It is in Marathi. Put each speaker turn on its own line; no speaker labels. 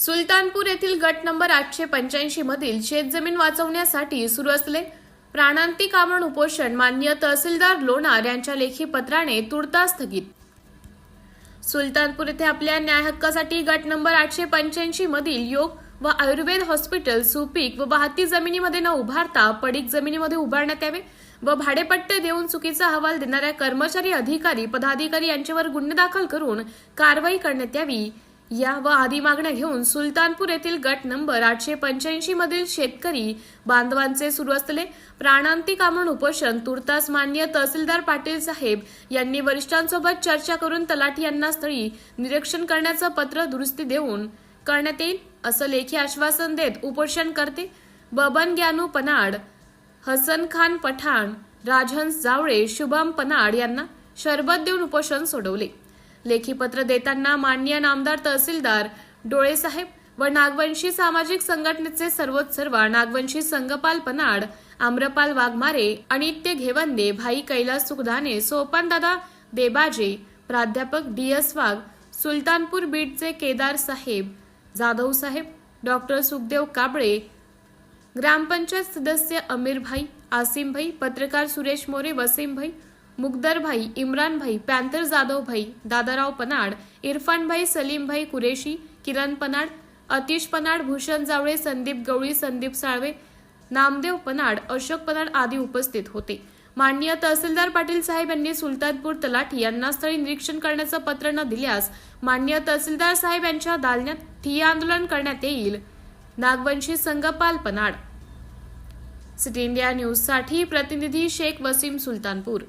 सुलतानपूर येथील गट नंबर आठशे पंच्याऐंशी मधील शेतजमीन वाचवण्यासाठी सुरू असले. प्राणांतिक आमरण उपोषण मान्य तहसीलदार लोणार यांच्या लेखी पत्राने तुर्तास स्थगित. सुलतानपूर येथे आपल्या न्याय हक्कासाठी गट नंबर आठशे पंच्याऐंशी मधील योग व आयुर्वेद हॉस्पिटल सुपीक व वाहती जमिनीमध्ये न उभारता पडीक जमिनीमध्ये उभारण्यात यावे व भाडेपट्टे देऊन चुकीचा अहवाल देणाऱ्या कर्मचारी अधिकारी पदाधिकारी यांच्यावर गुन्हे दाखल करून कारवाई करण्यात यावी. या व आदी मागण्या घेऊन सुलतानपूर येथील गट नंबर आठशे पंच्याऐंशी मधील शेतकरी बांधवांचे सुरू असलेले प्राणांतिक आमरण उपोषण तुर्तास मान्य तहसीलदार पाटील साहेब यांनी वरिष्ठांसोबत चर्चा करून तलाठी यांना स्थळी निरीक्षण करण्याचं पत्र दुरुस्ती देऊन करण्यात येईल असं लेखी आश्वासन देत उपोषण करते. बबन ग्यानू पनाड हसन खान पठाण राजहंस जावळे शुभम पनाड यांना शरबत देऊन उपोषण सोडवले. लेखी पत्र देताना माननीय नामदार तहसीलदार डोळेसाहेब व नागवंशी सामाजिक संघटनेचे सर्वोत्सर्वा नागवंशी संगपाल पनाड आम्रपाल वाघमारे अनित्य घेवंदे भाई कैलास सुखदाने सोपानदादा देबाजे प्राध्यापक डी एस वाघ सुलतानपूर बीडचे केदार साहेब जाधव साहेब डॉक्टर सुखदेव काबळे ग्रामपंचायत सदस्य अमीर भाई आसिम भाई पत्रकार सुरेश मोरे वसीम मुगदरभाई इम्रानभाई पॅंथर जाधवभाई पॅन्थर दादाराव पनाड इरफानभाई सलीमभाई कुरेशी किरण पनाड अतिश पनाड भूषण जावळे संदीप गवळी संदीप साळवे नामदेव पनाड अशोक पनाड आदी उपस्थित होते. माननीय तहसीलदार पाटील साहेब यांनी सुलतानपूर तलाठी यांना स्थळी निरीक्षण करण्याचं पत्र न दिल्यास माननीय तहसीलदार साहेब यांच्या दालन्यात ठिय्या आंदोलन करण्यात येईल. नागवंशी संगपाल पनाड. सिटी इंडिया न्यूजसाठी प्रतिनिधी शेख वसीम सुलतानपूर.